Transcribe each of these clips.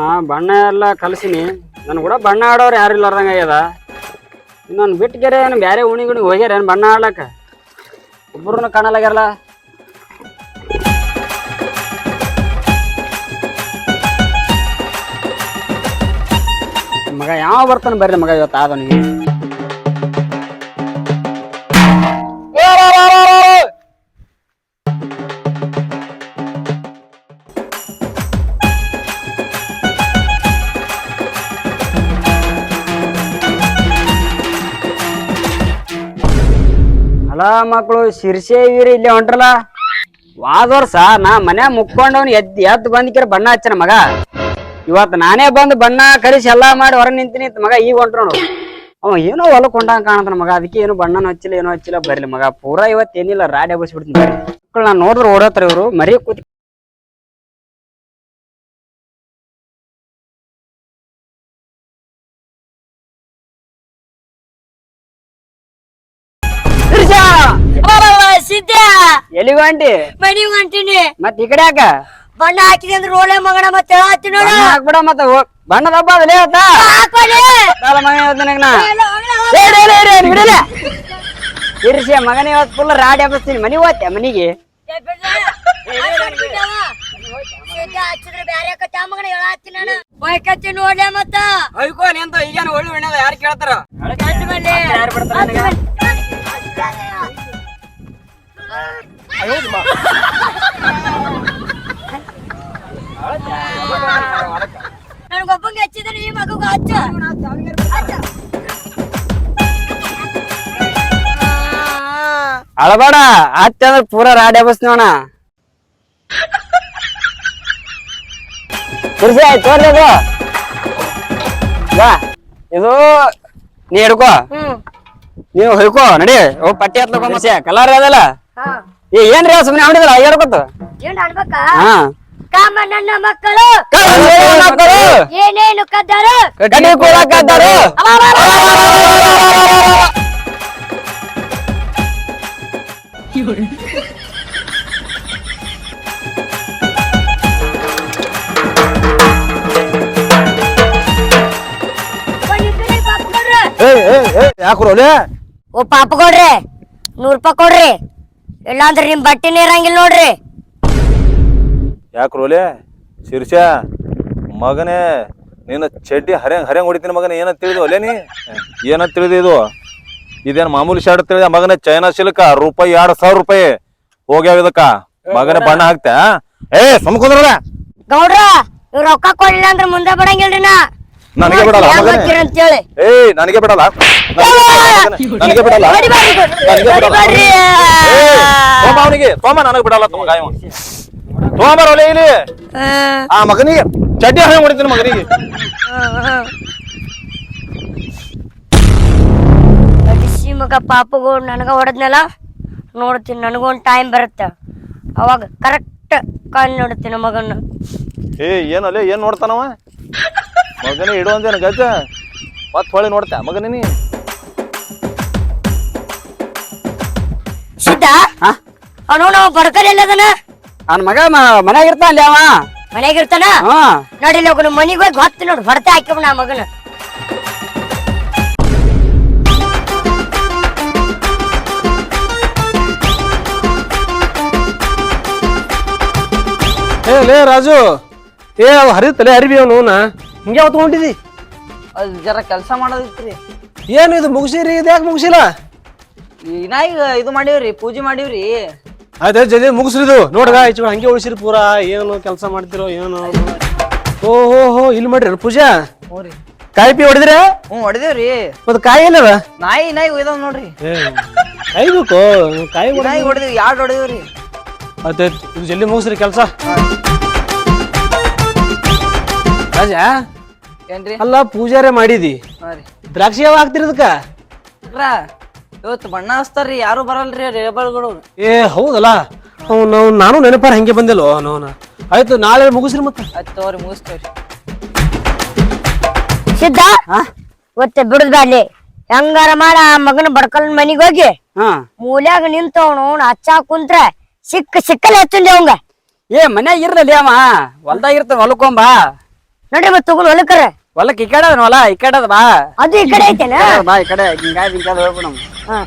ನಾ ಬಣ್ಣ ಎಲ್ಲ ಕಲಸಿನಿ. ನನ್ ಕೂಡ ಬಣ್ಣ ಆಡೋರು ಯಾರು ಇಲ್ಲಾರ್ದಂಗ ಆಗ್ಯದ. ನಾನು ಬಿಟ್ಟಿಗೆರೆ ಏನು ಬೇರೆ ಉಣಿಗುಣಿಗೆ ಹೋಗ್ಯಾರ ಏನು ಬಣ್ಣ ಆಡ್ಲಕ್ಕ? ಒಬ್ಬರನ್ನ ಕಾಣಲಾಗ್ಯಾರಲ್ಲ ಮಗ ಯಾವ ಬರ್ತಾನೆ ಬರ್ರಿ ಮಗ ಇವತ್ತು? ಆದವನಿಗೆ ಅಲ್ಲ ಮಕ್ಕಳು, ಶಿರ್ಸೆ ಇವ್ರಿ ಇಲ್ಲಿ ಹೊಂಟ್ರಲ್ಲ? ವಾದ ವರ್ಷ ನಾ ಮನ್ಯಾಗ ಮುಕ್ಕೊಂಡವ್ನು ಎದ್ ಎದ್ದು ಬಂದಿಕ್ಕಿರ ಬಣ್ಣ ಹಚ್ಚನ ಮಗ. ಇವತ್ ನಾನೇ ಬಂದು ಬಣ್ಣ ಕಲಿಸಿ ಎಲ್ಲಾ ಮಾಡಿ ಹೊರ ನಿಂತೀನಿ ಮಗ ಈಗ ಹೊಂಟ್ರು ಅವ ಏನೋ ಹೊಲಕ್ ಕೊಂಡಂಗ ಕಾಣತಾನ ಮಗ, ಅದಕ್ಕೆ ಏನು ಬಣ್ಣನ ಹಚ್ಚಿಲ್ಲ, ಏನೋ ಹಚ್ಚಿಲ್ಲ, ಬರ್ಲಿ ಮಗ. ಪೂರಾ ಇವತ್ತು ಏನಿಲ್ಲ ರಾಡಿ ಬಸ್ ಬಿಡ್ತೀನಿ ಮಕ್ಕಳು ನಾನು ನೋಡಿದ್ರೆ ಓಡೋತ್ರ ಇವರು, ಮರಿ ಕೂತಿ ಎಲ್ಲಿಗೆ ಹೊಂಟಿ? ಮನಿಗ್ ಹೊಂಟಿನಿ. ಮತ್ ಈ ಕಡೆ ಯಾಕ? ಬಣ್ಣ ಹಾಕಿದೆ ಅಂದ್ರೆ ರೋಳೆ ಮಗನ ಮತ್ತೆ ಹೇಳತ್ತಿ ನೋಡ. ಹಾಕ್ಬಿಡ ಮತ್ತ ಬಣ್ಣ ಹಬ್ಬ ಅದಲೇ ಅವತ್ತ ಕಾಲ ಮನೆ ಇವತ್ತು ನಿನಗ್ ನಾ. ಇರ್ಸಿ ಮಗನೇ ಇವತ್ತು ಫುಲ್ ರಾಡಿ ಹಬ್ಬಿಸ್ತೀನಿ. ಮನಿ ಹೋಗ್ತೆ ಮನಿಗೆ? ನೋಡ್ಲೆ ಮತ್ತ. ಅಯ್ಕೋ ನಿಂತ ಈಗೇನು ಒಳ್ಳೆ ಒಣ್ಣದ ಯಾರು ಕೇಳ್ತಾರ? ಯಾರು ಬಿಡ್ತಾರ ನಿನಗ? ನನಗೊಬ್ಬಂಗೆ ಹಚ್ಚಿದ್ರೆ ಈ ಮಗು ಹಚ್ಚ. ಅಳಬೇಡ ಅಂದ್ರೆ ಪೂರ ರಾಡಿ ಹಬ್ಬಸ್ತೀನಿ ಅಣ್ಣ ಇರ್ಸಿ ಆಯ್ತು ತೋರ್ಲಿ ಅದು ಬಾ ಇದು ನೀ ಹಿಡ್ಕೋ. ನೀವು ಹೊಯ್ಕೋ ನಡಿ. ಓ ಪಟ್ಟಿ ಹತ್ಲಕೊಂಡ್ ಕಲರ್ ಅದಲ್ಲ ಏ ಏನ್ರಿ ಸುಮ್ನೆ ಹೊಡಿದ್ರ? ಹೇಳ್ಕೊತ ಏನ್ ಅನ್ಬೇಕಾ ಹಾ. ಮಕ್ಕಳು. ಏನೇನು ಕದ್ದರು? ಕಡಿ ಕೂಳಕದ್ದಾರು ಯಾಕ್ರೋಲೆ ಓ ಪಾಪ ಕೊಡ್ರಿ. ನೂರ್ ರೂಪಾಯಿ ಕೊಡ್ರಿ. ಇಲ್ಲಾಂದ್ರೆ ನಿಮ್ ಬಟ್ಟೆನೇ ಇರಂಗಿಲ್ಲ ನೋಡ್ರಿ. ಯಾಕ್ರೋಲೆ ಶಿರ್ಷ ಮಗನೇ ನಿನ್ನ ಚಡ್ಡಿ ಹರ್ಯಂಗ್ ಹರ್ಯಂಗ್ ಹೊಡಿತೀನಿ ಮಗನ ಏನಂತ ತಿಳಿದು ಅಲ್ಲೇ ನೀ? ಏನಂತ ತಿಳಿದು ಇದು? ಇದೇನು ಮಾಮೂಲಿ ಶರ್ಟ್ ತಿಳಿದ? ಮಗನೇ ಚೈನಾ ಸಿಲ್ಕ ರೂಪಾಯಿ ಎರಡ್ ಸಾವಿರ ರೂಪಾಯಿ ಹೋಗ್ಯಾವ ಇದಕ್ಕ. ಮಗನೇ ಬಣ್ಣ ಹಾಕ್ತಾ ಏ ಸುಮ್ಕುಂದ್ರಲ್ಲ ಗೌಡ್ರ ಇವ್ ರೊಕ್ಕ ಕೊಡ್ಲಿಲ್ಲ ಅಂದ್ರೆ ಮುಂದೆ ಬರಂಗಿಲ್ರಿ ನಾ. ನನಗೆ ಬಿಡಲ್ಲ, ಏ ಮಗನೇ. ಅಂತೇಳಿ? ಏಯ್ ನನಗೆ ಬಿಡಲ್ಲ. ನನಗೆ ಬಿಡಲ್ಲ ನನಗೆ ಬಿಡಲ್ಲ. ಹೊಡಿಬ್ಯಾಡ್ರಿ. ಏಯ್, ತೋಂಬ ಅವನಿಗೆ ತೋಮ ನನಗೆ ಬಿಡಲ್ಲ ತಮ್ಮ ಗಾಯ ತೋಮರ ಒಲೆ ಇಲ್ಲಿ. ಆ, ಆ ಮಗನಿಗೆ ಚಡ್ಡಿ ಹರ್ಯಂಗ್ ಹೊಡಿತೀನಿ ಮಗನಿಗೆ. ಆ, ಆ. ಅಡಿಸಿ ಮಗ ಪಾಪಗಳು ನನಗ ಹೊಡೆದ್ನಲ್ಲ ನೋಡ್ತೀನಿ ನನಗೊಂದು ಟೈಮ್ ಬರುತ್ತೆ. ಅವಾಗ ಕರೆಕ್ಟ್ ಕಾಲ್ ನೋಡ್ತೀನಿ ಮಗನ. ಏ ಏನಲ್ಲ ಏನ್ ನೋಡ್ತಾನವ? ಮಗನೇ ಇಡು ಅಂದೇನು ಗಜ ಮತ್ತೆ ಹೊಳೆ ನೋಡ್ತಾ ಮಗನೇ ನೀ ಸಿದ್ಧ ಹಾ? ಅವನು ನಾವು ಬಡ್ಕಲ್ ಎಲ್ಲದನ? ಅವ್ನ ಮಗ ಮನ್ಯಾಗ ಇರ್ತಾನ ಅಲ್ಲಿ ಅವ? ಮನೆಯಾಗ ಇರ್ತಾನ ಹಾ. ನೋಡಿ ಹೋಗಿ ಮನೆಗೆ ಹೋಗಿ ಹೊತ್ತು ನೋಡಿ ಹೊರತೆ ಹಾಕಿವ್ ನಾ ಮಗನ. ಏ ಲೇ ರಾಜು. ಏ ಅವ್ ಹರಿತಲೆ ಅರಿವಿ ಅವನು ನಾ ಹಿಂಗೆ ಹೊಂಟಿದಿ? ಅದು ಜರ ಕೆಲಸ ಮಾಡೋದಿತ್ರಿ. ಏನು ಇದು ಮುಗಿಸಿರಿ ಇದು ಯಾಕೆ ಮುಗಿಸಿಲ್ಲ? ಇನ್ನ ಈಗ ಇದು ಮಾಡೀವ್ರಿ ಪೂಜೆ ಮಾಡೀವ್ರಿ. ಆಯ್ತು ಜಲ್ದಿ ಮುಗಿಸ್ರಿದು ನೋಡ್ಗ ಈಚೆ ಹಂಗೆ ಉಳಿಸಿರಿ ಪೂರಾ. ಏನು ಕೆಲಸ ಮಾಡ್ತಿರೋ ಏನು? ಓಹೋ ಹೋ ಇಲ್ಲಿ ಮಾಡ್ರಿ ಪೂಜಾ? ಹ್ಞೂ ರೀ. ಕಾಯಿ ಪಿ ಹೊಡೆದ್ರೆ? ಹ್ಞೂ ಹೊಡೆದೇವ್ರಿ. ಮತ್ತೆ ಕಾಯಿ ಏನದ ನಾಯಿ ನಾಯಿ ಒಯ್ದಾವ್ ನೋಡ್ರಿ. ಕಾಯಿ ಬೇಕು? ಕಾಯಿ ನಾಯಿ ಹೊಡೆದೇವ್ ಯಾರು ಹೊಡೆದೇವ್ರಿ? ಇದು ಜಲ್ದಿ ಮುಗಿಸ್ರಿ ಕೆಲಸ. ರಾಜ? ಏನ್ರಿ? ಅಲ್ಲ ಪೂಜಾರೆ ಮಾಡಿದಿ. ಹಾಂ ರೀ. ದ್ರಾಕ್ಷಿ ಯಾವ ಹಾಕ್ತಿರಿ ಇದಕ್ಕ? ಇವತ್ತು ಬಣ್ಣ ಹಚ್ತಾರ್ರಿ ಯಾರು ಬರಲ್ರಿ ರೇಬಲ್ಗಳು ಏ ಹೌದಲ್ಲ? ಅವ್ನು ನಾನು ನೆನಪಾರ ಹಂಗೆ ಬಂದಿಲ್ಲೋ ನೋನ ಆಯ್ತು ನಾಳೆ ಮುಗಿಸ್ರಿ ಮತ್ತೆ. ಆಯ್ತು ತಗೋರಿ ಮುಗಿಸ್ತೇವ್ರಿ. ಸಿದ್ಧ? ಬಿಡುದ್ ಬ್ಯಾಡ್ಲಿ ಹೆಂಗಾರ ಮಾಡ ಆ ಮಗನ ಬಡ್ಕಲ್ ಮನಿಗ್ ಹೋಗಿ. ಹಾ. ಮೂಲ್ಯಾಗ ನಿಂತವನು ಹಚ್ಚ ಕುಂತ್ರೆ ಸಿಕ್ಕ ಸಿಕ್ಕಲ್ಲ ಹಚ್ಚಂದಿ ಅವಂಗ? ಏ ಮನ್ಯಾಗ ಇರ್ಲಿ ಅವ ಹೊಲ್ದಾಗ ಇರ್ತಾನ ಹೊಲಕೊಂಬ ನೋಡಿ ಮತ್ತೆ ತಗೊಳ್ ಹೊಲಕ್ಕರ ಹೊಲಕ್ ಈ ಕಡೆ ಹೊಲ ಈ ಕಡೆ ಅದ ಬಾ ಅದು ಈ ಕಡೆ ಐತೆನ? ಈ ಕಡೆ ಅದ ಬಾ ಈ ಕಡೆ. ಹಿಂಗಾಗಿ ಹಾ.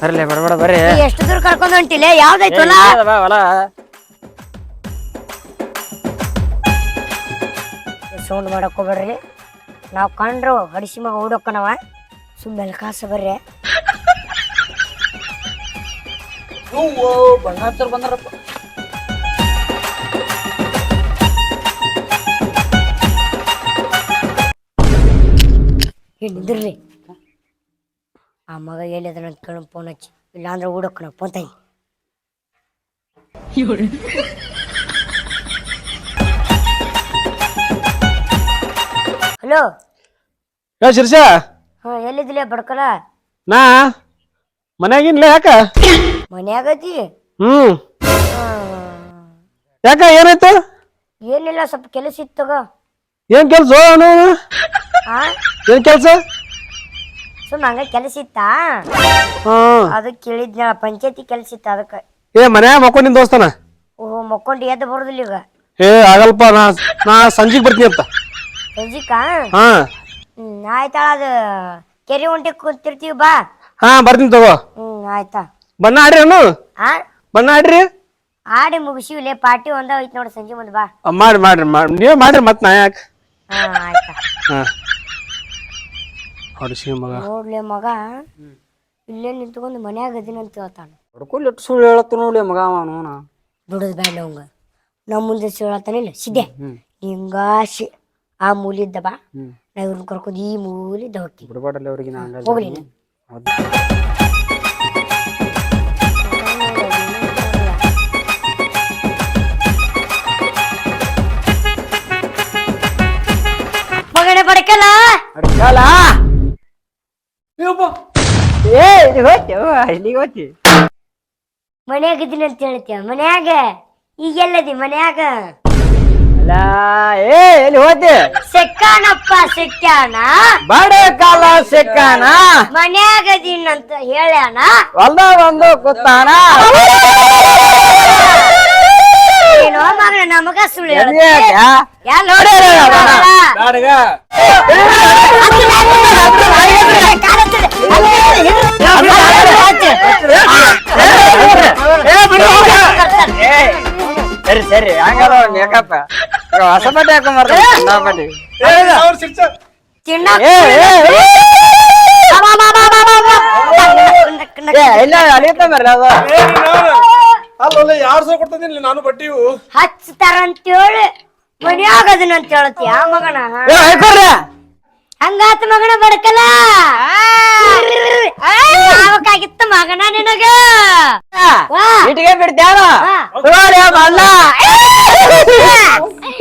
ಬರ್ಲೆ ಬಡಬಡ ಬರ್ರಿ. ನೀ ಎಷ್ಟು ದೂರ ಕರ್ಕೊಂಡು ಹೊಂಟಿಲ್ಲ ಯಾವ್ದೈತ್ ಹೊಲ? ಏ, ಅದ ಬಾ ಹೊಲ ಸೌಂಡ್ ಮಾಡಕ್ ಹೋಗ್ಬೇಡ್ರಿ. ನಾವ್ ಕಂಡ್ರು ಹಡಿಸಿ ಮಗ ಓಡೋಕ್ಕನವ ಸುಮ್ಮನೆ ಕಾಸು ಬರ್ರಿ. ಬಣ್ಣ ಬಂದ್ರಪ್ಪ ಬಂದಾರಪ್ಪ. ಹಿಡಿದ್ರಿ ಆ ಮಗ ಎಲ್ಲಿದಾನ ಅಂತ ಕೇಳ ಫೋನ್ ಹಚ್ಚಿ. ಇಲ್ಲಾಂದ್ರೆ ಹುಡುಕನ ಫೋನ್ ತಾಯಿ ಹಲೋ? ಯಾ ಶಿರ್ಷ? ಹಾ ಎಲ್ಲಿದ್ದಿಲ್ಲ ಬಡ್ಕಲ? ನಾ? ಮನ್ಯಾಗಿನ್ಲ ಯಾಕ? ಮನ್ಯಾಗತಿ? ಹ್ಮ್. ಯಾಕ ಏನಾಯ್ತು? ಏನಿಲ್ಲ ಸ್ವಲ್ಪ ಕೆಲಸ ಇತ್ತು ತಗೋ. ಏನ್ ಕೆಲ್ಸ? ಅವನು ಆ? ಏನ್ ಕೆಲ್ಸ? ಸುಮ್ಮ ಹಂಗ ಕೆಲಸ ಇತ್ತಾ? ಹ್ಮ್ ಅದಕ್ಕೆ ಕೇಳಿದ್ನ ಪಂಚಾಯತಿ ಕೆಲಸ ಇತ್ತ ಅದಕ್ಕೆ? ಏ ಮನ್ಯಾಗ ಮಕ್ಕೊಂಡ್ ನಿನ್ ದೋಸ್ತನ? ಓಹೋ ಮಕ್ಕೊಂಡು ಎದ್ದು ಬರೋದಿಲ್ಲ ಈಗ. ಏ ಆಗಲ್ಪ ನಾ ನಾ ಸಂಜಿಗ್ ಬರ್ತೀನಿ ಅಂತ. ಸಂಜಿಕ? ಹಾ. ಹ್ಮ್ ಆಯ್ತಾಳ ಅದು ಕೆರೆ ಹೊಂಟಿ ಕುಂತಿರ್ತೀವಿ ಬಾ. ಹಾ ಬರ್ತೀನಿ ತಗೋ. ಹ್ಮ್ ಆಯ್ತಾ. ಬಣ್ಣ ಆಡ್ರಿ ಅನ್ನು ಆ? ಬಣ್ಣ ಆಡ್ರಿ. ಆಡಿ ಮುಗಿಸಿವಿಲೆ ಪಾರ್ಟಿ ಒಂದ ಐತ್ ನೋಡಿ ಸಂಜೆ ಮುಂದೆ ಬಾ. ಆ, ಮಾಡ್ರಿ ಮಾಡ್ರಿ ಮಾಡಿ ನೀವೇ ಮಾಡ್ರಿ ಮತ್ ನಾ ಯಾಕ? ಹಾ ಆಯ್ತಾ. ಹಾ. ಹೊಡಿಸಿ ಮಗ. ನೋಡ್ಲೆ ಮಗ. ಇಲ್ಲೇ ನಿಂತ್ಕೊಂಡು ಮನ್ಯಾಗ ಅದಿನಂತ ಹೇಳ್ತಾನ. ಹೊಡ್ಕೊಲ್ ಇಟ್ಟು ಸುಳ್ಳು ಹೇಳತ್ತು ನೋಡ್ಲಿ ಮಗ ಅವನು ದುಡದ್ ಬ್ಯಾಡ ಅವಂಗ. ನಮ್ಮ ಮುಂದೆ ಸಿದ್ದೆ. ಹಿಂಗಾಶಿ. ಆ ಮೂಲಿದ್ದ ಬಾ. ನಾ ಇವ್ರನ್ನ ಕರ್ಕೊಂಡು ಈ ಮೂಲಿದ್ದ ಹೋಗಿ ಬಿಡ್ಬಾಡಲ್ಲ ಅವ್ರಿಗೆ ನಾ ಹಂಗಲ್ಲ. ಹೋಗ್ಲಿ ನೀನು. ಅಡ್ಕಲ ಏ ಇದು ಹೋಯ್ತು ಇಲ್ಲಿಗೆ ಹೋಯ್ತಿ. ಮನ್ಯಾಗ ಇದೀನಿ ಅಂತ ಹೇಳ್ತೀಯ? ಮನ್ಯಾಗ? ಈಗೆಲ್ಲದಿ ಮನ್ಯಾಗ? ಅಲ್ಲ ಏ ಎಲ್ಲಿ ಹೋಯ್ತಿ ಸಿಕ್ಕಾನಪ್ಪ ಸಿಕ್ಕಾನ? ಬಾಡೆ ಕಾಲ ಸಿಕ್ಕಾನ? ಮನ್ಯಾಗ ಅದೀನಿ ಅಂತ ಹೇಳ್ಯಾನ? ಹೊಲ್ದ ಒಂದು ಕೂತಾನ? ಏನೋ ಮಗನ ನಮಗ ಸುಳ್ಳು ಎಲ್ಲಿ ಹೇಳ್ತಿ? ಯಾಕ? ಯಾರ್ ನೋಡ್ಯಾರ ಬಾಡ್ಗ. ಏ, ಬಿಡು ಹೋಗ. ಏ, ಸರಿ ಸರಿ ಹಂಗದ ಮೇಕಪ್ ಹೊಸ ಬಟ್ಟೆ ಹಾಕೊಂಡ್ ಬರ್ತಾರೆ ಹೊಸ ಬಟ್ಟೆ ತಿನ್ನಕ್ ಏ ಏ ಏ. ಏ ಇಲ್ಲ ಅಳಿತ ಮರ್ಲ ಅದು ಸಾವಿರ ಕೊಡ್ತೀನಿ ನಾನು ಬಟ್ಟಿವು ಹಚ್ತಾರಂತೇಳಿ ಮನ್ಯಾಗ ಅದನ್ನ ಅಂತ ಹೇಳ್ತಿ ಆ ಮಗನ ಏ ಹೇಳ್ಕೊಡ್ರಿ ಹಂಗಾತ ಮಗನ ಬಡಕಲ ಯಾವಕ್ಕಾಗಿತ್ತು ಮಗನ ನಿನಗ ಇಟ್ಗೆ ಬಿಡ್ತಾನ ಮಲ್ಲ ಏ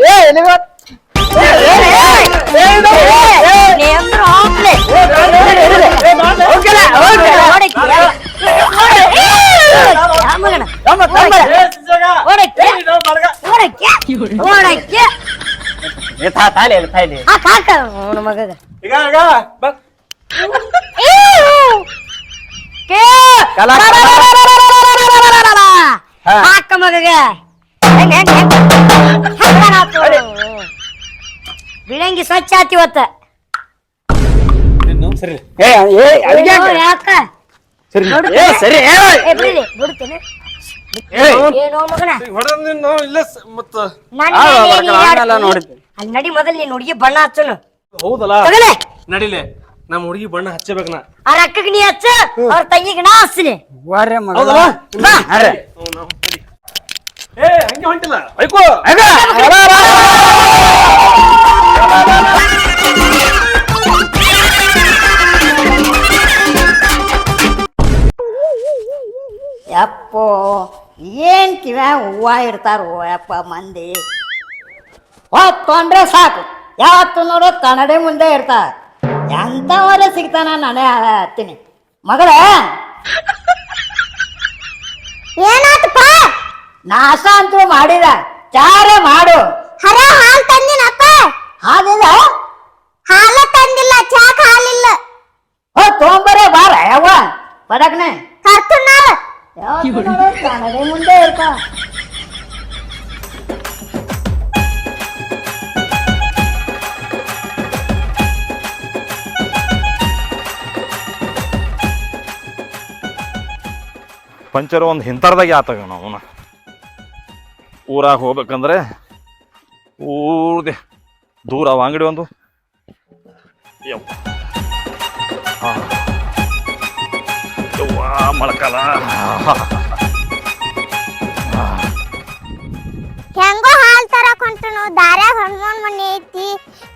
ಏ, ಏ, ಏ, ಹಾಕ್ತಾನ ಆತು. ಬಿಳಂಗಿ ಸ್ವಚ್ಛ ಆತಿ ಇವತ್ತ ಸರಿ ಏ, ಏ, ಅಡ್ಗೆ ಹಾಕು. ಸರಿ ಏ, ಸರಿ ಬಿಡ್ತೇನೆ. ಏನೋ ಮಗನ ಹೊಡೆದ್ ನಾವು ಇಲ್ಲ ಸ- ಮತ್ತ ನನ್ ಆ, ಮೇಲೆ. ನೋಡಿದ್ದೆ. ಅಲ್ಲಿ ನಡಿ ಮೊದಲ್ ನೀನ್ ಹುಡುಗಿ ಬಣ್ಣ ಹಚ್ಚನು ಹೌದಲ್ಲ ತಗಲೆ ನಡಿಲೆ ನಮ್ಮ ಹುಡುಗಿ ಬಣ್ಣ ಹಚ್ಚಬೇಕ ನಾ ಅವ್ರ ಅಕ್ಕಗ್ ನೀ ಹಚ್ಚ ಅವ್ರ ತಂಗಿಗೆ ನಾ ಮಗ. ಹೌದಲ್ಲ? ಬಾ, ಅರೆ. ಏ ಹಂಗೆ ಹೊಂಟಿಲ್ಲ ಐಕೋ. ಯಪ್ಪೋ ಏನ್ ಕಿವ್ಯಾಗ ಹೂವ ಇಡ್ತಾರೋ ಯಪ್ಪ ಮಂದಿ. ಹೊತ್ತೊಂಡ್ರೆ ಸಾಕು. ಯಾವತ್ತು ನೋಡೋ ಕನ್ನಡ ಮುಂದೆ ಇರ್ತಾರ ಎಂಥವರೇ ಸಿಗ್ತಾನ ನಾನೇ ಹತ್ತೀನಿ ಮಗಳ. ಏನಾತಪ್ಪ? ನಾಶ ಅಂತೂ ಮಾಡಿದ. ಚಾರೆ ಮಾಡು. ಹರ ಹಾಲ್ ತಂದಿನಪ್ಪ? ಹಾಲಿಲ್ಲ? ಹಾಲ ತಂದಿಲ್ಲ ಚಾಕ್ ಹಾಲಿಲ್ಲ ಓ ತೊಂಬರೇ ಬಾರ ಯಾವ ಪಡಕ್ನೆ ಪಂಚರ್ ಒಂದು ಹಿಂತರ್ದಾಗೆ ಆತಾಗ ನಾವು ಊರಾಗ ಹೋಗ್ಬೇಕಂದ್ರೆ ಊರ್ದೆ ದೂರ ಅವ ಅಂಗಡಿ ಒಂದು. ಹಾಂ ಮೊಳಕಾಲ. ಹೆಂಗೋ ಹಾಲ್ ತರಕ್ ಹೊಂಟನು ದಾರ್ಯಾಗ ಹನುಮಾನ್ ಮನೆ ಐತಿ.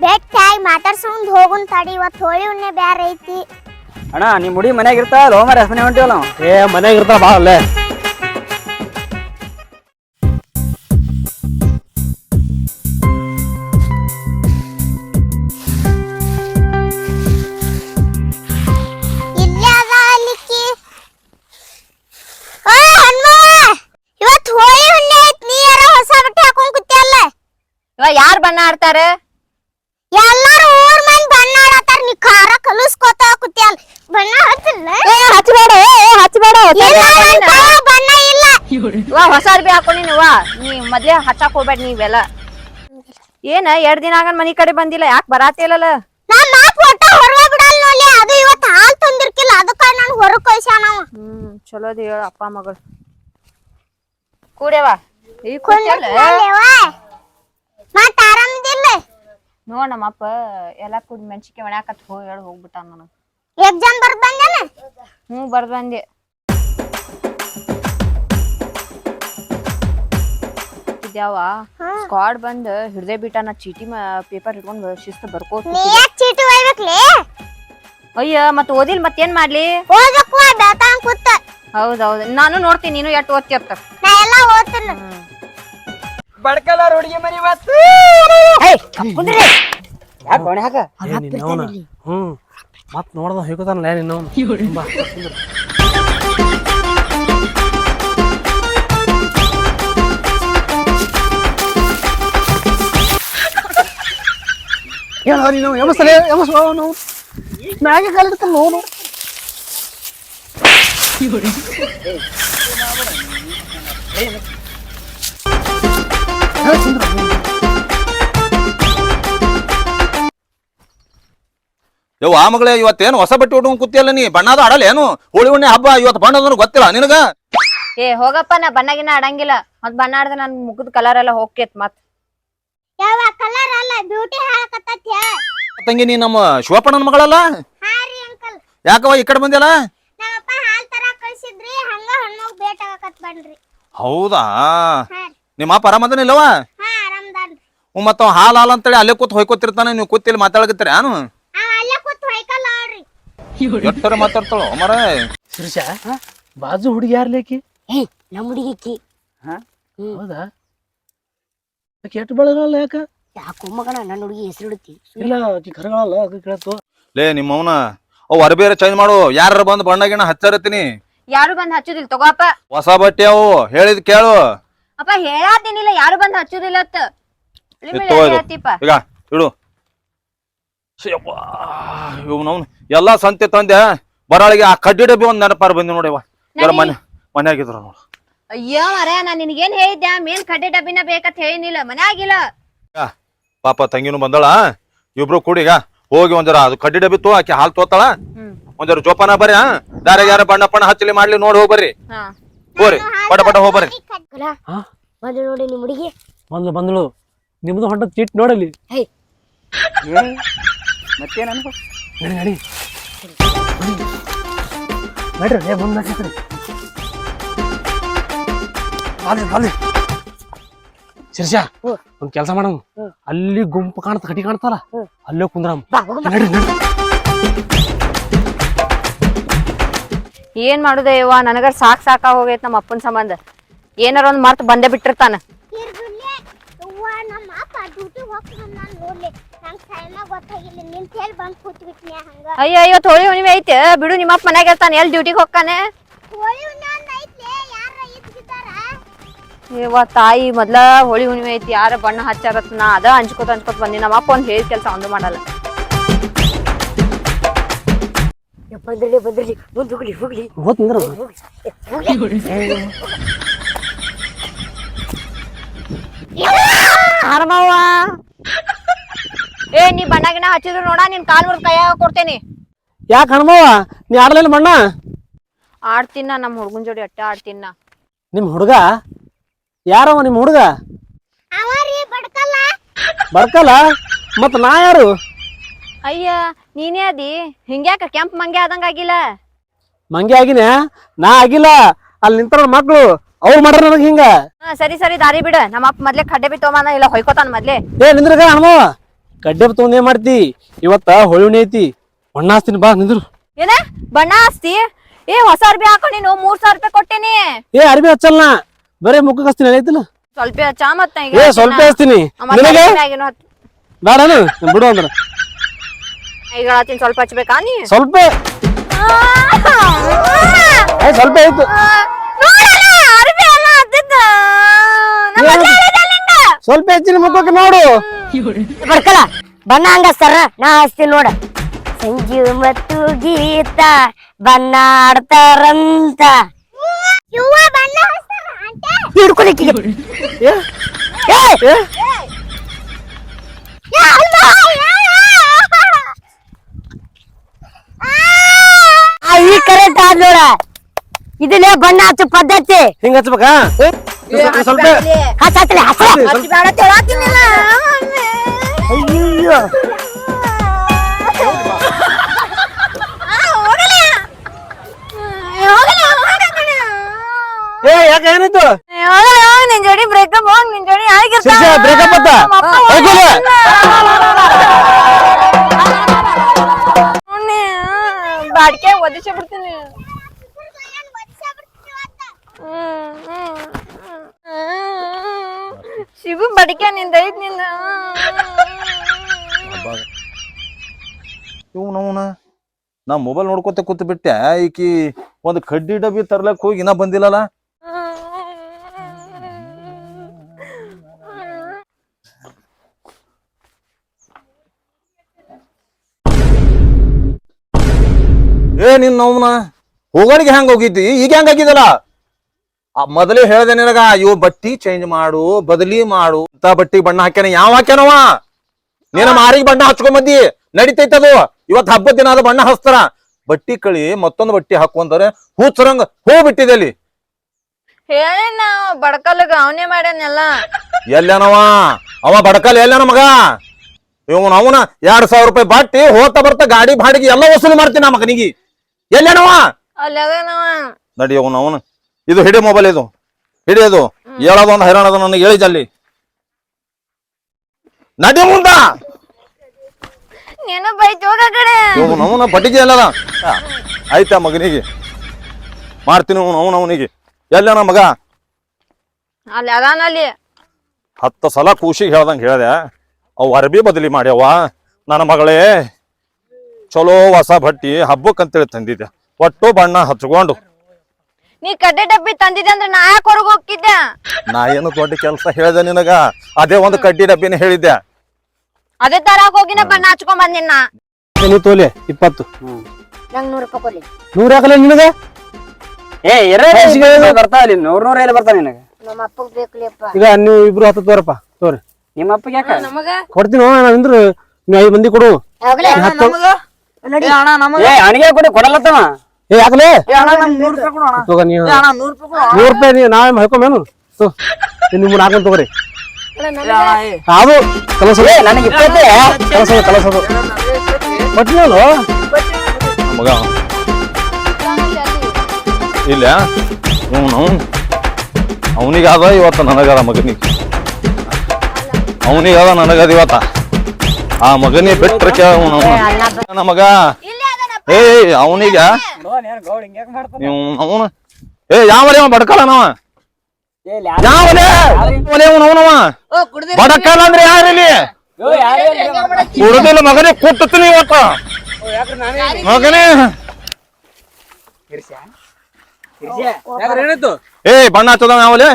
ಬೆಟ್ಟಾಗಿ ಮಾತಾಡ್ಸ್ಕೊಂಡ್ ಹೋಗುನ್ ತಡಿ ಇವತ್ ಹೋಳಿ ಉಣ್ಣೆ ಬ್ಯಾರೆ ಐತಿ. ಅಣ್ಣ ನಿಮ್ ಮುಡಿ ಮನ್ಯಾಗ ಇರ್ತಾವಲ್ಲ ಮರ ಹಸನೆ ಹೊಂಟಿವಲ್ಲ ನಾವು? ಏ ಮನ್ಯಾಗ ಇರ್ತಾವ ಬಾ ಅಲ್ಲೇ. ಹಚ್ಚಾಕ್ ಹೋಗ್ಬೇಡ ನೀವೆಲ್ಲ ಏನ ಎರಡ್ ದಿನ ಆಗ ಮನಿ ಕಡೆ ಬಂದಿಲ್ಲ ಯಾಕೆ ಬರಾತಿಲ್ಲಲ್ಲ ನಮ್ಮ ಫೋಟೋ ಹೊರಗೆ ಬಿಡಲ್ಲ ನೋಡ್ಲಿ ಅದು ಇವತ್ ಹಾಲು ತಂದಿರ್ಕಿಲ್ಲ ಅದಕ್ಕ ನಾನು ಹೊರಗ್ ಕಳ್ಸ್ಯಾನವ ಹ್ಮ್ ಚಲೋದ್ ಹೇಳ ಅಪ್ಪ ಮಗಳು. ಕೂಡ್ಯವ ಈ ಕುಂತಿಯಲ್ಲ? ಮತ್ ಆರಾಮದಿಲ್ಲ. ನೋಡ್ ನಮ್ಮಪ್ಪ ಎಲ್ಲಾ ಕುಡ್ ಮೆಣಸಿಕೆ ಒಣ್ಯಾಕತ್ ಹೋಗಿ ಹೇಳಿ ಹೋಗ್ಬಿಟ್ಟ ನಾನು ಎಕ್ಸಾಮ್ ಬರ್ದ್ ಬಂದೇನ ಹ್ಞೂ ಬರ್ದ್ ಬಂದೆ. ಇದ್ಯಾವ? ಸ್ಕ್ವಾಡ್ ಬಂದ್ ಹಿಡ್ದೆ ಬಿಟ್ಟ ನಾ ಚೀಟಿ ಪೇಪರ್ ಹಿಡ್ಕೊಂಡ್ ಶಿಸ್ತು ಬರ್ಕೋ ಚೀಟಿ ಒಯ್ಬೇಕ್ಲಿ? ಅಯ್ಯ ಮತ್ ಓದಿಲ್ ಮತ್ತೇನ್ ಮಾಡ್ಲಿ? ಓದಕ್ಕೂ ಬೆಳ್ತಾನ್ ಕೂತ. ಹೌದೌದು. ನಾನು ನೋಡ್ತೀನಿ ನೀನು ಎಷ್ಟ್ ಓದ್ತಿರ್ತ ನಾ ಎಲ್ಲಾ ಓದ್ತೀನಿ. ಬಡ್ಕಲ್ಲ ಹುಡುಗಿ ಮನಿ ಮತ್. ಯಾಕೆ ಕೊನೆ ಹಾಕ? ಹ್ಮ್. ಮತ್ ನೋಡ್ದ ಹೇಗೋತಾನಲ್ಲ ನಿನ್ನವನ? ಹೇಳ ನೀನು ಎಮಸಲೆ ಎಮಸ್ ನಾವು? ಮ್ಯಾಗೆ ಕಾಲಿಡ್ತಾನ ನೋಡು. ಯವ್ವ ಆ ಮಗಳೇ ಇವತ್ತೇನು ಹೊಸ ಬಟ್ಟೆ ಉಟ್ಕೊಂಡ್ ಕೂತಿಯಲ್ಲ ನೀ? ಬಣ್ಣದ ಆಡಲ್ಲ ಏನು? ಹೋಳಿ ಹುಣ್ಣೆ ಹಬ್ಬ ಇವತ್ತು ಬಣ್ಣದ ಗೊತ್ತಿಲ್ಲ ನಿನಗ? ಏ ಹೋಗಪ್ಪ ನಾ ಬಣ್ಣಗಿನ ಆಡಂಗಿಲ್ಲ ಮತ್ ಬಣ್ಣ ಆಡ್ದ ನನ್ ಮುಖದ ಕಲರ್ ಎಲ್ಲ ಹೋಗ್ತೇತ್ ಮತ್ ಯಾವ ಕಲರ್ ಅಲ್ಲ ಬ್ಯೂಟಿ ಹಾಕತ್ತತ್ ತಂಗಿ ನೀ ನಮ್ಮ ಶಿವಪ್ಪಣ್ಣನ ಮಗಳಲ್ಲ? ಹಾ ರೀ ಅಂಕಲ್ ಯಾಕವ ಈ ಕಡೆ ಬಂದಿಲ್ಲ ನಮ್ಮಪ್ಪ ಹಾಲ್ ತರ ಕಳ್ಸಿದ್ರಿ ಹಂಗ ಹಣ್ಣೋಗ್ ಬೇಟ ಆಗತ್ ಬನ್ರಿ. ಹೌದಾ? ಹಾ ರೀ. ನಿಮ್ಮ ಅಪ್ಪ ಆರಾಮದನಿಲ್ಲವ ಹಾ ಆರಾಮ್ದಾನ್ರಿ ಮತ್ತ ಹಾಲ್ ಹಾಲ್ ಅಂತೇಳಿ ಅಲ್ಲೇ ಕೂತ್ ಹೊಯ್ಕೋತಿರ್ತಾನೆ ನೀವು ಕೂತಿಲ್ಲಿ ಮಾತಾಡಕತ್ತೀರ ಏನು? ಅಲ್ಲೇ ಕೂತ್ ಹೊಯ್ಕಲ್ಲ ನೋಡ್ರಿ ಎಷ್ಟರ ಮಾತಾಡ್ತಾಳ ಮರ ಶಿರ್ಷ ಬಾಜು ಹುಡುಗಿ ಯಾರ್ಲೇಕಿ ಏಯ್ ನಮ್ಮ ಹುಡುಗಿ ಹೌದಾ? ಆಕಿ ಎಟ್ಟು ಬೆಳಗಲ್ಲ ಯಾಕ? ಯಾಕೋ ಮಗನ ನನ್ನ ಹುಡುಗಿ ಹೆಸರು ಇಡುತ್ತಿ. ಇಲ್ಲ ಆಕಿ ಕರಗಳಲ್ಲ ಅದು ಕೇಳತ್ತು ಲೇ ನಿಮ್ಮವನ ಅವು ಅರ್ಬೇರೆ ಚೇಂಜ್ ಮಾಡು. ಯಾರ ಬಂದ್ ಬಣ್ಣ ಗಿಣ್ಣ ಹಚ್ಚಾರತ್ತೀನಿ. ಯಾರು ಬಂದ್ ಹಚ್ಚುದಿಲ್ಲ ತಗೋಪ್ಪ ಹೊಸ ಬಟ್ಟೆ ಅವು ಹೇಳಿದ್ ಕೇಳು. ಅಪ್ಪ ಹೇಳಾತೀನಿಲ್ಲ ಯಾರು ಬಂದ್ ಹಚ್ಚುದಿಲ್ಲ ಅತ್ತ ಎತ್ತೋ ಇದು. ಹೇಳ್ತಿಪ್ಪ ಈಗ ಇಡು. ಇವ್ನವ್ನು ಎಲ್ಲಾ ಸಂತೆ ತಂದೆ ಬರಾಳಿಗೆ ಆ ಕಡ್ಡಿ ಡಬ್ಬಿ ಒಂದ್ ನೆನಪಾರ ಬಂದಿ ನೋಡಿವ ಮನೆ ಮನ್ಯಾಗಿದ್ರು ನೋಡು. ಅಯ್ಯೋ ಮರ ನಾನ್ ನಿನಗೇನ್ ಹೇಳಿದ್ದೆ ಮೇನ್ ಕಡ್ಡೆ ಡಬ್ಬಿನ ಬೇಕಂತ ಹೇಳಿನಿಲ್ಲ ಮನ್ಯಾಗಿಲ್ಲ ಪಾಪ ತಂಗಿನೂ ಬಂದಳ ಇಬ್ರು ಕೂಡಿಗ ಈಗ ಹೋಗಿ ಒಂದರ ಅದು ಕಡ್ಡಿ ಡಬ್ಬಿ ತೋ ಆಕೆ ಹಾಲು ತೋತಾಳ ಒಂದರ ಜೋಪಾನ ಬರ್ರಿ ಹಾ ದಾರ ಯಾರ ಬಣ್ಣ ಪಣ್ಣ ಹಚ್ಚಲಿ ಮಾಡ್ಲಿ ನೋಡಿ ಹೋಗ್ಬರ್ರಿ ಹಾ ಹೋರಿ ಪಟ ಪಟ ಹೋಗ್ಬರ್ರಿ ಹಾ ಬಂದು ನೋಡಿ ನಿಮ್ಮ ಹುಡುಗಿ ಬಂದ್ಲು ಬಂದ್ಳು ನಿಮ್ದು ಹೊಂಟ ಚೀಟ್ ನೋಡಲಿ ಮತ್ತೇನ್ ನಡಿ ನಡಿ ನಡ್ರಿ ಏ ಬಂದ್ ಶಿರ್ಷ ಒಂದ್ ಕೆಲಸ ಮಾಡಮ್ ಅಲ್ಲಿ ಗುಂಪು ಕಾಣ್ತ ಕಟಿ ಕಾಣ್ತಾರ ಅಲ್ಲೇ ಕುಂದ್ರಮ್ ಏನ್ ಮಾಡುದ ಯವ್ವ? ನನಗ ಸಾಕ್ ಸಾಕ ಹೋಗೈತ್ ನಮ್ಮ ಅಪ್ಪನ ಸಂಬಂಧ. ಏನಾರ ಒಂದ್ ಮರ್ತ್ ಬಂದೇ ಬಿಟ್ಟಿರ್ತಾನ. ಅಯ್ಯ ಅಯ್ಯೋ ಥೋಳಿ ಹುಣ್ಣಿಮೆ ಐತೆ. ಬಿಡು ನಿಮ್ಮ ಅಪ್ಪ ಮನ್ಯಾಗ ಇರ್ತಾನೆ. ಎಲ್ಲಿ ಡ್ಯೂಟಿಗೆ ಹೋಗ್ತಾನೆ ಹೋಳಿ ಹುಣ್ಣೆ ಒಂದ್ ಐತ್ಲೆ ಯಾರ ಇದ್ದಿದ್ದಾರ ಯವ್ವ ತಾಯಿ ಮೊದ್ಲ ಹೋಳಿ ಹುಣ್ಣಿಮೆ ಐತಿ ಯಾರ ಬಣ್ಣ ಹಚ್ಚಾರತ್ ನಾ ಅದ ಹಂಚ್ಕೋತ ಹಂಚ್ಕೋತ ಬಂದಿ. ನಮ್ಮ ಅಪ್ಪ ಒಂದ್ ಹೇಳಿದ ಕೆಲಸ ಒಂದು ಮಾಡಲ್ಲ. ಬಂದ್ರಿ ಬಂದ್ರಿ ಮುಂದೆ ಹೋಗ್ಲಿ ಹೋಗ್ಲಿ. ಹರಮವ್ವ ಏ ನೀ ಬಣ್ಣ ಗಿಣ್ಣ ಹಚ್ಚಿದ್ರು ನೋಡ ನಿನ್ ಕಾಲ್ ಮುರ್ದ್ ಕೈಯಾಗ ಕೊಡ್ತೇನಿ. ಯಾಕೆ ಹಣಮವ್ವ ನೀ ಆಡ್ಲಿಲ್ಲ ಬಣ್ಣ ಆಡ್ತೀನ ನಮ್ಮ ಹುಡುಗನ ಜೋಡಿ ಅಟ್ಟ ಆಡ್ತೀನ ನಿಮ್ ಹುಡುಗ? ಯಾರವ ನಿಮ್ ಹುಡುಗ? ಅವರಿ ಬಡ್ಕಲ್ಲ. ಬರ್ಕಲ್ಲ ಮತ್ ನಾ ಯಾರು? ಅಯ್ಯ ನೀನೇ ಅದಿ ಹಿಂಗ್ಯಾಕ ಕೆಂಪ್ ಮಂಗೆ ಆದಂಗ ಆಗಿಲ್ಲ? ಮಂಗೆ ಆಗಿನ? ನಾ ಆಗಿಲ್ಲ. ಅಲ್ಲಿ ನಿಂತಾರ ಮಕ್ಳು. ಅವ್ರು ಮಾಡ್ರ ನನಗ್ ಹಿಂಗ. ಹಾ ಸರಿ ಸರಿ ದಾರಿ ಬಿಡ. ನಮ್ಮ ಅಪ್ಪ ಮೊದ್ಲೇ ಕಡ್ಡೆ ಬಿ ತೊಗೊಂಬಂದ ಇಲ್ಲ ಹೊಯ್ಕೋತಾನ ಮೊದ್ಲೇ. ಏ ನಿಂದ್ರಗ ಅಣ್ಣ ಕಡ್ಡೆ ತಗೊಂಡ್ ಏನ್ ಮಾಡ್ತಿ? ಇವತ್ತ ಹೊಳಿ ಐತಿ. ಬಣ್ಣ ಹಾಸ್ತೀನಿ ಬಾ ನಿಂದ್ರು. ಏನ? ಬಣ್ಣ ಆಸ್ತಿ ಏ ಹೊಸ ಅರ್ಬಿ ಹಾಕೋ ನೀನು ಮೂರ್ ಸಾವಿರ ರೂಪಾಯಿ ಕೊಟ್ಟೇನಿ. ಏ ಅರ್ಬಿ ಹಚ್ಚಲ್ಲ ನಾ ಬರೇ ಮುಖಕ್ಕೆ ಕಸ್ತೀನಿ ಐತಿಲ್ಲ ಸ್ವಲ್ಪ ಚಾ ಮತ್ತ ಏ ಸ್ವಲ್ಪ ಹಚ್ತೀನಿ ನಿನಗೆ? ಬೇಡನು ಬಿಡು ಅಂದ್ರ. ಈಗ ಹೇಳ್ತೀನಿ ಸ್ವಲ್ಪ ಹಚ್ಬೇಕಾ ನೀ? ಸ್ವಲ್ಪ. ಏ ಸ್ವಲ್ಪ ಐತು ಸ್ವಲ್ಪ ಹೆಚ್ಚಿನ ಮುಖಕ್ಕೆ ನೋಡು. ಬರ್ಕಲ್ಲ ಬಣ್ಣ ಸರ್ ನಾ ಹಚ್ತೀನಿ ನೋಡ. ಸಂಜೀವ್ ಮತ್ತು ಗೀತ ಬಣ್ಣ ಆಡ್ತಾರಂತ ಬಣ್ಣ ಹಿಡ್ಕೊಲಿಕ್ಕೆ ಏ, ಏ, ಯಾ ಅಮ್ಮ, ಯಾ, ಯಾ. ಆ, ಈ ಕರೆಂಟ್ ಆದ್ ನೋಡ. ಇದನ್ನೇ ಬಣ್ಣ ಹಚ್ಚು ಪದ್ಧತಿ. ಹಿಂಗ್ ಹಚ್ಬೇಕಾ? ಸ್ವಲ್ಪ- ಹಚ್ಚ ಹಚ್ಚಿ, ಸ್ವಲ್ಪ- ಅಯ್ಯೋ ಯಾಕೆ ನಿನ್ ಜೋಡಿ ಬ್ರೇಕಪ್ ಹೋಗ್ ನಿನ್ ಜೋಡಿ ಶಿರ್ಷ ಬ್ರೇಕಪ್ ಅಂತ? ಹೋಗೋಲ್ಲ ಬಾಡ್ಕೆ ಒದಿಸ ಬಿಡ್ತೀನಿ. ಬಡಿಕೆ ನಿಂದ ಐತ್ನಿಂದ ಇವ್ ನವನ ನಾ ಮೊಬೈಲ್ ನೋಡ್ಕೊತ ಕೂತ್ ಬಿಟ್ಟೆ ಈಕಿ ಒಂದ್ ಕಡ್ಡಿ ಡಬ್ಬಿ ತರ್ಲಕ್ ಹೋಗಿ ಇನ್ನ ಬಂದಿಲ್ಲಲ್ಲ? ಏ ನಿನ್ ನೋವನ ಹೋಗೋಣಿಗೆ ಹೆಂಗ ಹೋಗಿದ್ದಿ? ಈಗ ಹೆಂಗ ಆಗಿದಲ್ಲ ಆ ಮೊದಲೇ ಹೇಳ್ದೆ ನಿನಗ ಇವ್ ಬಟ್ಟಿ ಚೇಂಜ್ ಮಾಡು ಬದಲಿ ಮಾಡು. ಅಂತ ಬಟ್ಟಿ ಬಣ್ಣ ಹಾಕ್ಯಾನ ಯಾವ ಹಾಕ್ಯಾನವ? ನೀನ ಮಾರಿಗೆ ಬಣ್ಣ ಹಚ್ಕೊಂಬದ್ದಿ ಬಂದಿ ನಡಿತೈತದು ಇವತ್ ಹಬ್ಬದ ದಿನ ಅದು ಬಣ್ಣ ಹಚ್ತಾರ. ಬಟ್ಟಿ ಕಳಿ ಮತ್ತೊಂದು ಬಟ್ಟಿ ಹಾಕುವಂತಾರೆ ಹೂಚರಂಗ ಹೂ ಬಿಟ್ಟಿದೆ ಅಲ್ಲಿ. ಹೇಳಿ ನಾ ಬಡ್ಕಲ್ಗ ಅವನೇ ಮಾಡ್ಯಾನೆಲ್ಲ. ಎಲ್ಲನವ? ಅವ ಬಡಕಲ್ ಎಲ್ಲನ ಮಗ? ಇವನ್ ಅವನ ಎರಡ್ ಸಾವಿರ ರೂಪಾಯಿ ಬಟ್ಟಿ ಹೋತ ಬರ್ತಾ ಗಾಡಿ ಬಾಡಿಗೆ ಎಲ್ಲ ವಸೂಲಿ ಮಾಡ್ತೀನಿ ಆ ಮಗನಿಗೆ. ಎಲ್ಲನವ ನಡಿ ಅವನು ಅವನು. ಇದು ಹಿಡಿ ಮೊಬೈಲ್ ಇದು. ಹಿಡಿ ಅದು. ಹೇಳೋದೊಂದು ಹೈರಾಣ ಅದು ನನಗೆ ಹೇಳಿದ ಅಲ್ಲಿ ನಡಿ ಮುಂದ. ಅವನ ಬಟ್ಟಿಗೆ ಎಲ್ಲದ. ಆಯ್ತಾ ಮಗನಿಗೆ? ಮಾಡ್ತೀನಿ ಅವನು ಅವನು ಅವನಿಗೆ. ಎಲ್ಲನ ಮಗ? ಅಲ್ಲಿ ಅದಾನ ಅಲ್ಲಿ. ಹತ್ತು ಸಲ ಖುಷಿಗೆ ಹೇಳ್ದಂಗೆ ಹೇಳ್ದೆ. ಅವು ಅರ್ಬಿ ಬದಲಿ ಮಾಡ್ಯವ. ನನ್ನ ಮಗಳೇ ಚಲೋ ಹೊಸ ಬಟ್ಟಿ ಹಬ್ಬಕ್ಕಂತೇಳಿ ತಂದಿದ್ದೆ. ಒಟ್ಟು ಬಣ್ಣ ಹಚ್ಕೊಂಡು. ನೀ ಕಡ್ಡೆ ಡಬ್ಬಿ ತಂದಿದ್ದೆ ಅಂದ್ರೆ ನಾ ಯಾಕೆ ಹೊರಗೆ ಹೋಗಿದ್ದೆ ನಾ ಏನು ದೊಡ್ಡ ಕೆಲಸ ಹೇಳ್ದೆ ನಿನಗ? ಅದೇ ಒಂದು ಕಡ್ಡಿ ಡಬ್ಬಿನ ಹೇಳಿದ್ದೆ. ಅದೇ ತರ ಹೋಗಿನ ಬಣ್ಣ ಹಚ್ಕೊಂಡ್ ಬಂದಿನ ನೀ. ತೋಲೆ ಇಪ್ಪತ್ತು. ನಂಗೆ ನೂರು ರೂಪಾಯಿ ಕೊಡ್ಲಿ. ನೂರ್ ಯಾಕಲ್ಲ ನಿನಗ? ಏ ಇರ ಬರ್ತಾವ ಅಲ್ಲಿ ನೂರ್ ನೂರ ಎಲ್ಲಿ ಬರ್ತಾವ ನಿನಗ? ನಮ್ಮ ಅಪ್ಪಗ್ ಬೇಕಲಿಯಪ್ಪ. ಈಗ ನೀವು ಇಬ್ರು ಹತ್ತು ತೋರಪ್ಪ ತೋರಿ. ನಿಮ್ಮ ಅಪ್ಪಗೆ ಯಾಕ? ನಮಗ. ಕೊಡ್ತೀನಿ ನಾ ನಿಂದ್ರು ನೀವು ಐದು ಮಂದಿ ಕೊಡು. ಹೋಗ್ಲೇ ಹತ್ತು. ನೋಡಿ. ಅಣ್ಣ ನಮಗ ಏ ಅಣಿಗೆ ಕೊಡಿ ಕೊಡಲ್ಲತ್ತವ. ಏ ಯಾಕಲೇ? ಅಣ್ಣ ನಮ್ ನೂರ್ ರೂಪಾಯಿ ಕೊಡು ಅಣ್ಣ. ತಗೋ ನೀವು. ಅಣ್ಣ ನೂರ್ ರೂಪಾಯಿ ಕೊಡು ನೂರ್ ರೂಪಾಯಿ ನೀವು ನಾವೇ ಹೇಳ್ಕೊಂಬೇನು ತೋ ನಿಮ್ಮ ಹಾಕೊಂಡ್ ತಗೋರಿ. ಅದು ಕಲಸದು. ನನಗೆ ಇಪ್ಪತ್ತೇ. ಕಲಸದು ಕಲಸದು. ಕೊಟ್ಟಿನಲ್ಲ ಮಗ. ಇಲ್ಲ? ಅವನಿಗಾದ ಇವತ್ತು ನನಗದ ಮಗನಿಗೆ. ಅವನಿಗಾದ ನನಗದ ಇವತ್ತ. ಆ ಮಗನೇ ಬಿಟ್ರ ನನ್ನ ಮಗ. ಏ ಅವನೀಗ? ನೀವು ಅವನು ಏ ಯಾವನೇ ಅವ ಬಡ್ಕಲ್ಲ ನಾವ? ಅವನು ಅವನವ? ಬಡಕಲ್ಲ ಅಂದ್ರೆ ಯಾರಿಲ್ಲಿ ಕುಡ್ದಿಲ್ಲ ಮಗನೇ ಕೂತೀನಿ ಇವತ್ತ. ಮಗನೇ. ಏ ಬಣ್ಣ ಹಚ್ಚದ ಯಾವಲೇ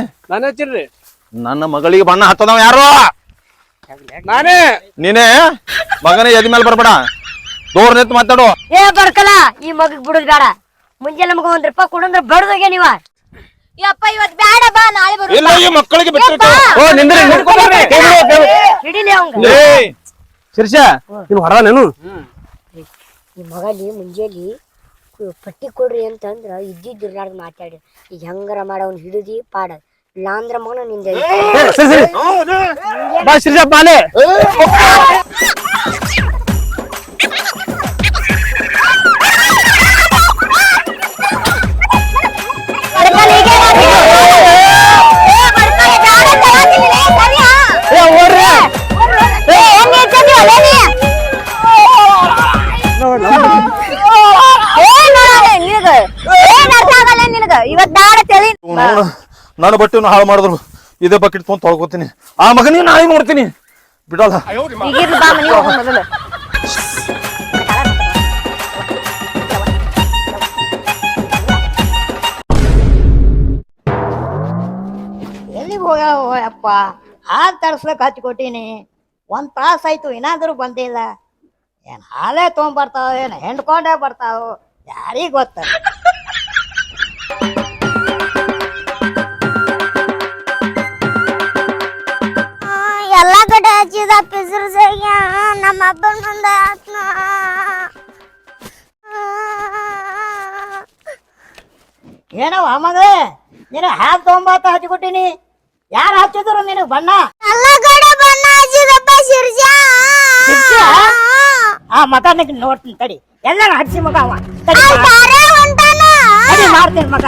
ನನ್ನ ಮಗಳಿಗೆ ಬಣ್ಣ ಹಚ್ಚದವ ಯಾರು? ನಾನೇ? ನೀನೇ? ಮಗನೇ ಎದ್ ಮೇಲೆ ಬರ್ಬೇಡ. ದೂರ ನಿಂತು ಮಾತಾಡು. ಏ ಬರ್ಕಲ್ಲ. ಈ ಮಗಗ್ ಬಿಡುದ್ ಬೇಡ. ಮುಂಜಾನೆ ನಮಗ ಒಂದ್ ರೂಪಾಯಿ ಕೊಡಂದ್ರ ಬಡದೋಗ್ಯ ನೀವ? ಯಪ್ಪ ಇವತ್ ಬೇಡ ಬಾ ನಾಳೆ ಬರು ಇಲ್ಲ ಈ ಮಕ್ಕಳಿಗೆ ಬಿಟ್ಟು ಓ ನಿಂದ್ರಿ ನಿಂತ್ಕೊಂಡ್ರಿ. ಕೈ ಬಿಡು, ಕೈ ಬಿಡು. ಹಿಡಿಲಿ ಅವಂಗ. ಏ ಶಿರ್ಷ ನೀನು ಹೊರನೇನು ಈ ಮಗಲಿ ಮುಂಜಾಲಿ ಪಟ್ಟಿ ಕೊಡ್ರಿ ಅಂತಂದ್ರ ಇದ್ದಿದ್ದು ಮಾತಾಡಿ. ಈಗ ಹೆಂಗಾರ ಮಾಡ ಅವ್ನ ಹಿಡಿದಿ ಪಾಡ. ಇಲ್ಲ ಅಂದ್ರ ಮಗನ ನಿಂದ ಏ, ಸರಿ ಸರಿ ಬಾ ಶಿರ್ಷಾ ಬಾಲೆ ಏ ಓಡ್ರಿ ನಿನಗ ಏನ್ ಅರ್ಥ ಆಗಲ್ಲ ನಿನಗ ಇವತ್ ದಾಡ ತೆಳಿ ನೋಡು, ನನ್ನ ಬಟ್ಟೆನ ಹಾಳು ಮಾಡಿದ್ರು. ಇದೇ ಬಕೆಟ್ ತೊಗೊಂಡ್ ತೊಳ್ಕೊತೀನಿ. ಆ ಮಗನಿಗೆ ನಾಳೆ ನೋಡ್ತೀನಿ? ಬಿಡಲ್ಲ. ಈಗಿರ್ಲಿ ಬಾ ಮನಿ ಹೋಗೋಣ ಮೊದಲು. ಎಲ್ಲಿಗೆ ಹೋಗ್ಯಾವ ಅಪ್ಪ ಹಾಲು ತರಿಸ್ಲಿಕ್ಕೆ ಹಚ್ಚಿ ಕೊಟ್ಟೀನಿ. ಒಂದು ತಾಸು ಆಯ್ತು ಏನಾದರೂ ಬಂದಿಲ್ಲ. ಏನು ಹಾಲೇ ತೊಗೊಂಬರ್ತಾವ ಏನು ಹೆಂಡ್ಕೊಂಡೇ ಬರ್ತಾವ ಯಾರಿಗೆ ಗೊತ್ತ? ಕಡೆ ಹಚ್ಚಿದ ಪಿಸರ್ಸಾಗ್ಯ ನಮ್ಮ ಅಪ್ಪನ ಮುಂದೆ ಆತ್ನ ಏನವ ನೀನು ಹ್ಯಾಪ್ ತೊಗೊಂಬಾತ ಹಚ್ಚಿಕೊಟ್ಟಿನಿ. ಯಾರು ಹಚ್ಚಿದ್ರು ನಿನಗೆ ಬಣ್ಣ? ಎಲ್ಲಾ ಕಡೆ ಬಣ್ಣ ಹಚ್ಚಿದಪ್ಪ ಶಿರ್ಜಾ? ಆ ಮಗ ನೋಡ್ತೀನಿ ತಡಿ. ಎಲ್ಲ ಹಚ್ಚಿ ಮಗ ಅವ. ತಡಿ ಮಾಡ್ತೀನಿ ಮಗ.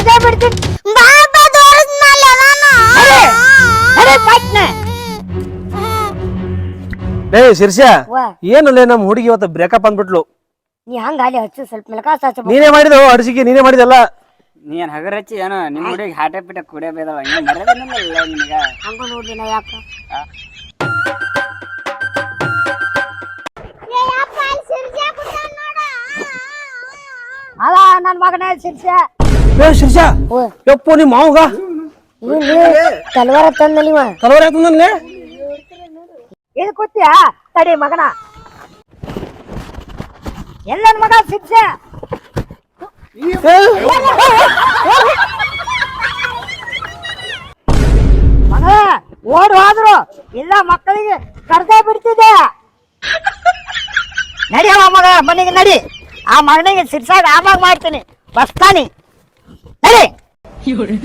ಕರ್ಜೆ ಬಿಡ್ತೀನಿ ಬಾಪ ತೋರಿಸ್ನಲ್ಲ ನಾನು. ಅರೆ, ಅರೆ ಪಟ್ನೆ ಲೇ ಶಿರ್ಷಾ ವಾ. ಏನಲ್ಲೇ ನಮ್ಮ ಹುಡುಗಿ ಇವತ್ತು ಬ್ರೇಕಪ್ ಅಂದ್ಬಿಟ್ಲು. ನೀ ಹಂಗ ಅಲ್ಲಿ ಹಚ್ಚು ಸ್ವಲ್ಪ ಮೆಲಕಾಸ ಹಚ್ಚ ನೀನೇ ಮಾಡಿದೋ ಅಡ್ಸಿಗೆ ನೀನೇ ಮಾಡಿದಲ್ಲ ನೀನ್ ಹಗರ್ ಹಚ್ಚಿ ಏನೋ? ನಿಮ್ ಹುಡುಗಿ ಹಾಟೆ ಪಿಟ ಕುಡಿಯ ಬೇದವ ಹಿಂಗ್ ಮರ್ಯಾದೆನಿಲ್ಲ ನಿನಗ? ಹಂಗ ನೋಡ್ಲಿ ನಾ ಯಾಕ ಅಲ್ಲ ನನ್ನ ಮಗನೇ ಶಿರ್ಷ. ಏ ಶಿರ್ಷಾ ಯಪ್ಪು ನಿಮ್ಮ ಮಾವಗ? ತಲವಾರ ತಂದ ನೀವ? ತಲವಾರ ಆಯ್ತಂದಲ್ಲೇ ಇದು ಕೂತ್ಯಾ? ತಡಿ ಮಗನ. ಎಲ್ಲ ಮಗ ಶಿಕ್ಷೆ ಮಗ ಓಡ್ ಹೋದ್ರು. ಇಲ್ಲ ಮಕ್ಕಳಿಗೆ ಕರ್ದೇ ಬಿಡ್ತಿದ್ದೆ. ನಡಿಯವ ಮಗ ಮನೆಗೆ ನಡಿ. ಆ ಮಗನಿಗೆ ಸಿರ್ಸಾಗ ಆಮಾಗ ಮಾಡ್ತೀನಿ. ಬಸ್ತಾನಿ. ನಡಿ